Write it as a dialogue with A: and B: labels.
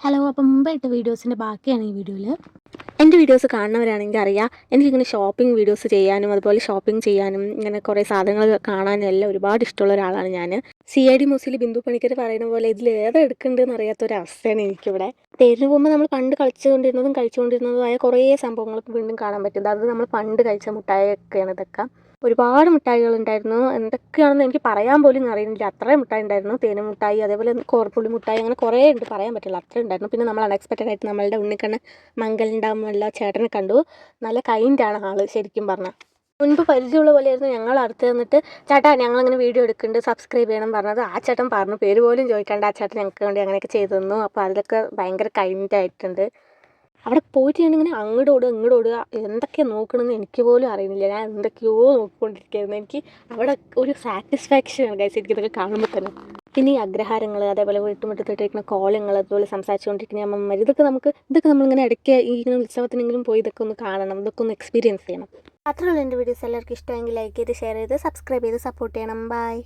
A: Hello അപ്പം മുമ്പായിട്ട് വീഡിയോസിന്റെ ബാക്കിയാണ് ഈ വീഡിയോയിൽ
B: എന്റെ വീഡിയോസ് കാണുന്നവരാണെങ്കിൽ അറിയാം. എനിക്കിങ്ങനെ ഷോപ്പിംഗ് വീഡിയോസ് ചെയ്യാനും അതുപോലെ ഷോപ്പിംഗ് ചെയ്യാനും ഇങ്ങനെ കുറേ സാധനങ്ങൾ കാണാനും എല്ലാം ഒരുപാട് ഇഷ്ടമുള്ള ഒരാളാണ് ഞാൻ സി ഐ ഡി മൂസിൽ ബിന്ദു പണിക്കർ പറയുന്ന പോലെ ഇതിൽ ഏതാ എടുക്കേണ്ടതെന്ന് അറിയാത്ത ഒരു അവസ്ഥയാണ് എനിക്കിവിടെ. തേരിന് പോകുമ്പോൾ നമ്മൾ പണ്ട് കളിച്ചുകൊണ്ടിരുന്നതും കഴിച്ചുകൊണ്ടിരുന്നതുമായ കുറേ സംഭവങ്ങൾക്ക് വീണ്ടും കാണാൻ പറ്റും അത് നമ്മൾ പണ്ട് കഴിച്ച മുട്ടായൊക്കെയാണ് ഇതൊക്കെ. ഒരുപാട് മിഠായികൾ ഉണ്ടായിരുന്നു എന്തൊക്കെയാണെന്ന് എനിക്ക് പറയാൻ പോലും അറിയുന്നില്ല. അത്രയും മിഠായി ഉണ്ടായിരുന്നു തേനും മിഠായി അതേപോലെ കോർപ്പുള്ളി മിഠായി അങ്ങനെ കുറേ ഉണ്ട് പറയാൻ പറ്റില്ല. അത്രയും ഉണ്ടായിരുന്നു. പിന്നെ നമ്മൾ അൺഎക്സ്പെക്റ്റഡ് ആയിട്ട് നമ്മളുടെ ഉണ്ണിക്കണ്ണ് മംഗലുണ്ടാകുമ്പോൾ ചേട്ടനെ കണ്ടു. നല്ല കൈൻഡാണ് ആൾ ശരിക്കും പറഞ്ഞാൽ മുൻപ് പരിചയമുള്ള പോലെയായിരുന്നു ഞങ്ങൾ അടുത്ത് നിന്നിട്ട് ചേട്ടാ ഞങ്ങളിങ്ങനെ വീഡിയോ എടുക്കുന്നുണ്ട് സബ്സ്ക്രൈബ് ചെയ്യണം പറഞ്ഞത്. ആ ചേട്ടൻ പറഞ്ഞു പേര് പോലും ചോദിക്കാണ്ട് ആ ചേട്ടൻ ഞങ്ങൾക്ക് വേണ്ടി അങ്ങനെയൊക്കെ ചെയ്തു തന്നു. അപ്പോൾ അതിലൊക്കെ ഭയങ്കര കൈൻഡ് ആയിട്ടുണ്ട് അവിടെ പോയിട്ട് ഞാനിങ്ങനെ അങ്ങോട്ട് ഓടുക ഇങ്ങോട്ട് ഓടുക എന്തൊക്കെയാണ് നോക്കണമെന്ന് എനിക്ക് പോലും അറിയുന്നില്ല. ഞാൻ എന്തൊക്കെയോ നോക്കിക്കൊണ്ടിരിക്കുകയായിരുന്നു. എനിക്ക് അവിടെ ഒരു സാറ്റിസ്ഫാക്ഷനാണ് ആണ് ഇതൊക്കെ കാണുമ്പോൾ തന്നെ. പിന്നെ ഈ അഗ്രഹാരങ്ങൾ അതേപോലെ വീട്ടുമുറ്റത്തിട്ടിരിക്കുന്ന കോളങ്ങൾ അതുപോലെ സംസാരിച്ചുകൊണ്ടിരിക്കുന്ന അമ്മമാർ ഇതൊക്കെ നമുക്ക് ഇതൊക്കെ നമ്മളിങ്ങനെ ഇടയ്ക്ക് ഈ ഉത്സവത്തിനെങ്കിലും പോയി ഇതൊക്കെ ഒന്ന് കാണണം ഇതൊക്കെ ഒന്ന് എക്സ്പീരിയൻസ് ചെയ്യണം. അത്രയുള്ള എന്റെ വീഡിയോസ് എല്ലാവർക്കും ഇഷ്ടമെങ്കിൽ ലൈക്ക് ചെയ്ത് ഷെയർ ചെയ്ത് സബ്സ്ക്രൈബ് ചെയ്ത് സപ്പോർട്ട് ചെയ്യണം. ബൈ